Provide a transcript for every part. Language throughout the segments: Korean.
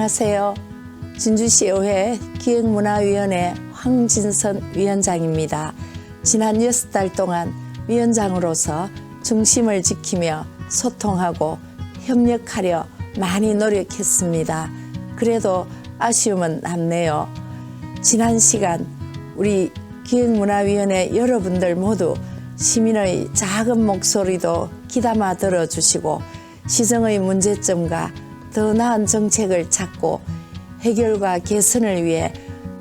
안녕하세요. 진주시의회 기획문화위원회 황진선 위원장입니다. 지난 여섯 달 동안 위원장으로서 중심을 지키며 소통하고 협력하려 많이 노력했습니다. 그래도 아쉬움은 남네요. 지난 시간 우리 기획문화위원회 여러분들 모두 시민의 작은 목소리도 귀담아 들어주시고 시정의 문제점과 더 나은 정책을 찾고 해결과 개선을 위해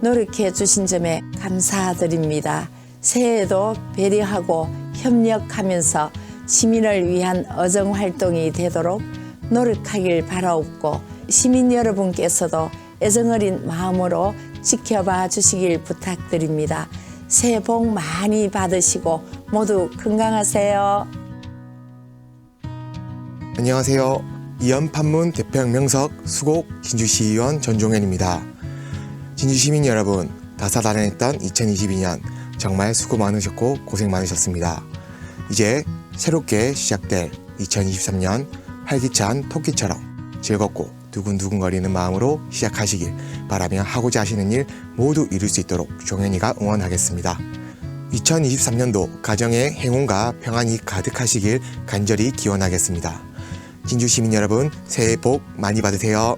노력해 주신 점에 감사드립니다. 새해에도 배려하고 협력하면서 시민을 위한 어정 활동이 되도록 노력하길 바라옵고 시민 여러분께서도 애정어린 마음으로 지켜봐 주시길 부탁드립니다. 새해 복 많이 받으시고 모두 건강하세요. 안녕하세요. 이연판문 대표형 명석 수곡 진주시의원 전종현입니다. 진주시민 여러분, 다사다난했던 2022년 정말 수고 많으셨고 고생 많으셨습니다. 이제 새롭게 시작될 2023년 활기찬 토끼처럼 즐겁고 두근두근거리는 마음으로 시작하시길 바라며 하고자 하시는 일 모두 이룰 수 있도록 종현이가 응원하겠습니다. 2023년도 가정의 행운과 평안이 가득하시길 간절히 기원하겠습니다. 진주 시민 여러분 새해 복 많이 받으세요.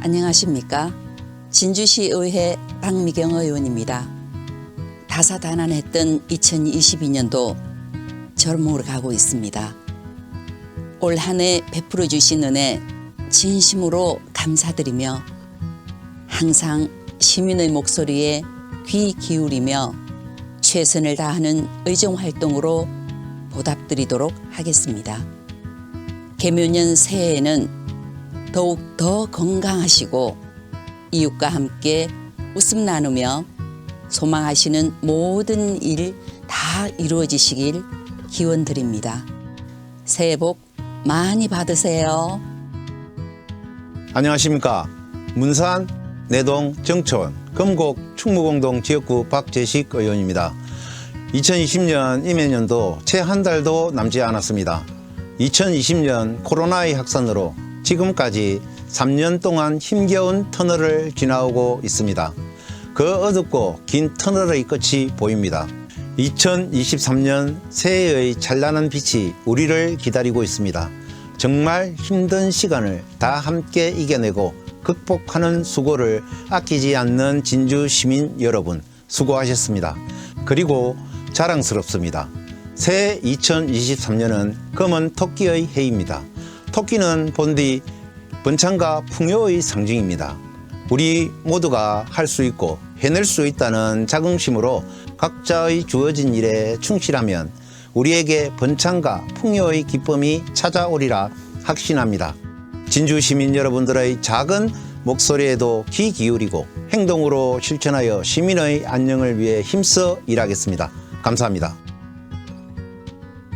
안녕하십니까. 진주시의회 박미경 의원입니다. 다사다난했던 2022년도 절목으로 가고 있습니다. 올 한 해 베풀어 주신 은혜 진심으로 감사드리며 항상 시민의 목소리에 귀 기울이며 최선을 다하는 의정 활동으로 보답드리도록 하겠습니다. 개묘년 새해에는 더욱 더 건강하시고 이웃과 함께 웃음 나누며 소망하시는 모든 일 다 이루어지시길 기원 드립니다. 새해 복 많이 받으세요. 안녕하십니까. 문산, 내동, 정천, 금곡, 충무공동 지역구 박재식 의원입니다. 2020년 임해년도 채 한 달도 남지 않았습니다. 2020년 코로나의 확산으로 지금까지 3년 동안 힘겨운 터널을 지나오고 있습니다. 그 어둡고 긴 터널의 끝이 보입니다. 2023년 새해의 찬란한 빛이 우리를 기다리고 있습니다. 정말 힘든 시간을 다 함께 이겨내고 극복하는 수고를 아끼지 않는 진주 시민 여러분 수고하셨습니다. 그리고 자랑스럽습니다. 새해 2023년은 검은 토끼의 해입니다. 토끼는 본디 번창과 풍요의 상징입니다. 우리 모두가 할 수 있고 해낼 수 있다는 자긍심으로 각자의 주어진 일에 충실하면 우리에게 번창과 풍요의 기쁨이 찾아오리라 확신합니다. 진주 시민 여러분들의 작은 목소리에도 귀 기울이고 행동으로 실천하여 시민의 안녕을 위해 힘써 일하겠습니다. 감사합니다.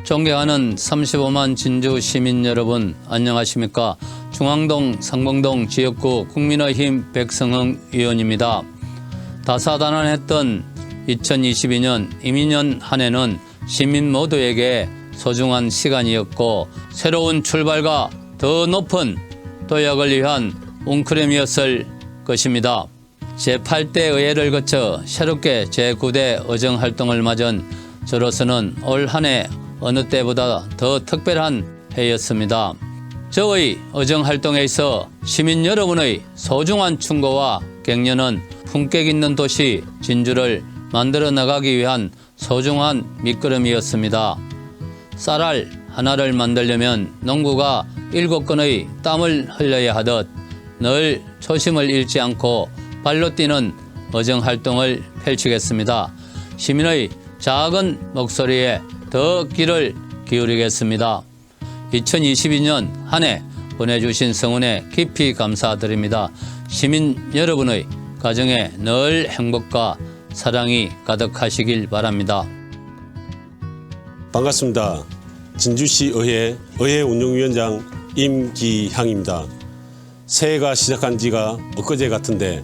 존경하는 35만 진주 시민 여러분 안녕하십니까? 중앙동 상봉동 지역구 국민의힘 백성흥 의원입니다. 다사다난했던 2022년 이민년 한 해는 시민 모두에게 소중한 시간이었고 새로운 출발과 더 높은 도약을 위한 웅크림이었을 것입니다 제8대 의회를 거쳐 새롭게 제9대 의정 활동을 맞은 저로서는 올 한 해 어느 때보다 더 특별한 해였습니다. 저의 의정 활동에 있어 시민 여러분의 소중한 충고와 격려는 품격 있는 도시 진주를 만들어 나가기 위한 소중한 밑거름이었습니다. 쌀알 하나를 만들려면 농부가 일곱 건의 땀을 흘려야 하듯 늘 초심을 잃지 않고 발로 뛰는 의정 활동을 펼치겠습니다. 시민의 작은 목소리에 더 귀를 기울이겠습니다. 2022년 한 해 보내주신 성원에 깊이 감사드립니다. 시민 여러분의 가정에 늘 행복과 사랑이 가득하시길 바랍니다. 반갑습니다. 진주시 의회 의회 운영위원장 임기향입니다. 새해가 시작한 지가 엊그제 같은데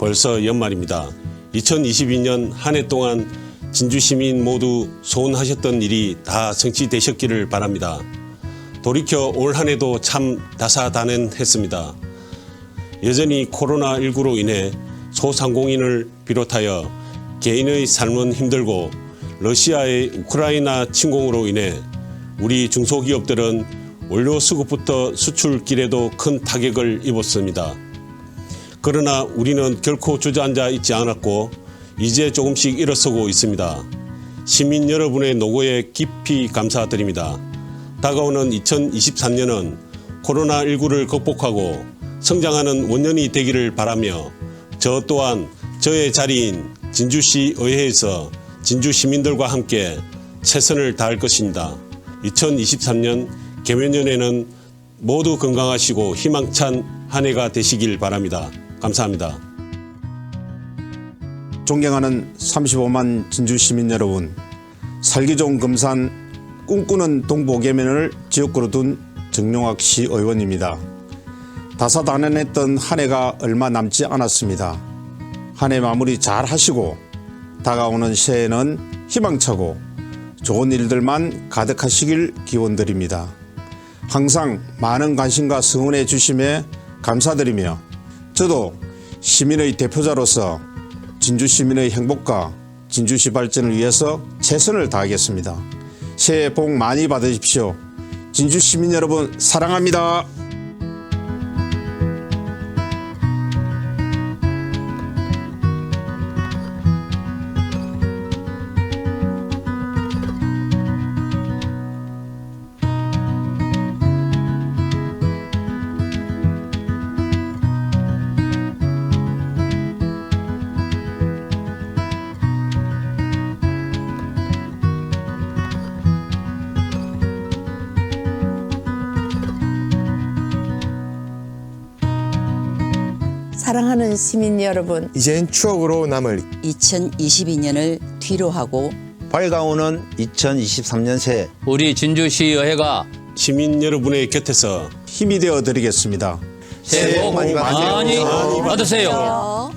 벌써 연말입니다. 2022년 한 해 동안 진주 시민 모두 소원하셨던 일이 다 성취되셨기를 바랍니다. 돌이켜 올 한 해도 참 다사다난했습니다. 여전히 코로나19로 인해 소상공인을 비롯하여 개인의 삶은 힘들고 러시아의 우크라이나 침공으로 인해 우리 중소기업들은 원료 수급부터 수출길에도 큰 타격을 입었습니다. 그러나 우리는 결코 주저앉아 있지 않았고 이제 조금씩 일어서고 있습니다. 시민 여러분의 노고에 깊이 감사드립니다. 다가오는 2023년은 코로나19를 극복하고 성장하는 원년이 되기를 바라며 저 또한 저의 자리인 진주시 의회에서 진주 시민들과 함께 최선을 다할 것입니다. 2023년 개면년에는 모두 건강하시고 희망찬 한 해가 되시길 바랍니다. 감사합니다. 존경하는 35만 진주 시민 여러분, 살기 좋은 금산 꿈꾸는 동보개면을 지역구로 둔 정용학 시 의원입니다. 다사다난했던 한 해가 얼마 남지 않았습니다. 한 해 마무리 잘 하시고 다가오는 새해는 희망차고 좋은 일들만 가득하시길 기원드립니다. 항상 많은 관심과 성원해 주심에 감사드리며 저도 시민의 대표자로서 진주 시민의 행복과 진주시 발전을 위해서 최선을 다하겠습니다. 새해 복 많이 받으십시오. 진주 시민 여러분 사랑합니다. 사랑하는 시민 여러분, 이젠 추억으로 남을 2022년을 뒤로 하고 밝아오는 2023년 새해 우리 진주시의회가 시민 여러분의 곁에서 힘이 되어 드리겠습니다. 새해 복 많이 많이 많이 받으세요.